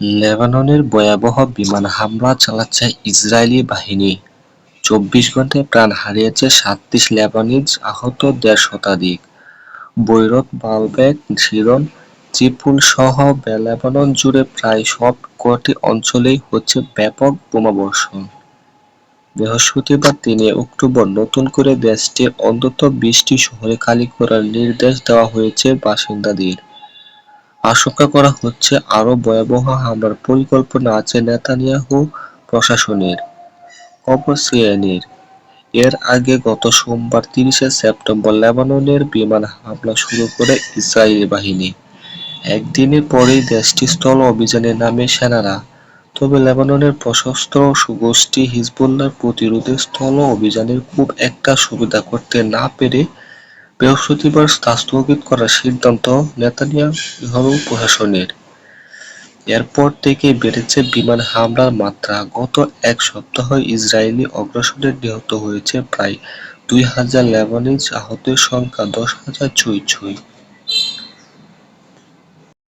লেবাননের ভয়াবহ বিমান হামলা চালাচ্ছে ইসরায়েলি বাহিনী। চব্বিশ ঘন্টায় প্রাণ হারিয়েছে সাতত্রিশ লেবানিজ আহত দেড় শতাধিক। বৈরুত, বালবেক শিরন সহ লেবানন জুড়ে প্রায় সব কটি অঞ্চলেই হচ্ছে ব্যাপক বোমাবর্ষণ। বৃহস্পতিবার তিন অক্টোবর নতুন করে দেশটির অন্তত বিশটি শহরে খালি করার নির্দেশ দেওয়া হয়েছে বাসিন্দাদের। আশঙ্কা করা হচ্ছে আরও ভয়াবহ হামলার পরিকল্পনা আছে নেতানিয়াহু প্রশাসনের, খবর সিএনএর এর আগে গত সোমবার তিরিশে সেপ্টেম্বর লেবাননের বিমান হামলা শুরু করে ইসরায়েলি বাহিনী। একদিনের পরেই দেশটি স্থল অভিযানে নামে সেনারা, তবে লেবাননের সশস্ত্র গোষ্ঠী হিজবুল্লাহর প্রতিরোধে স্থল অভিযানের খুব একটা সুবিধা করতে না পেরে বৃহস্পতিবার তা স্থগিত করার সিদ্ধান্ত নেতানিয়াহু প্রশাসনের। এরপর থেকে বেড়েছে বিমান হামলার মাত্রা। গত এক সপ্তাহে ইসরায়েলি অগ্রসরে নিহত হয়েছে প্রায় দুই হাজার লেবানিজ আহতের সংখ্যা দশ হাজার ছুঁই ছুঁই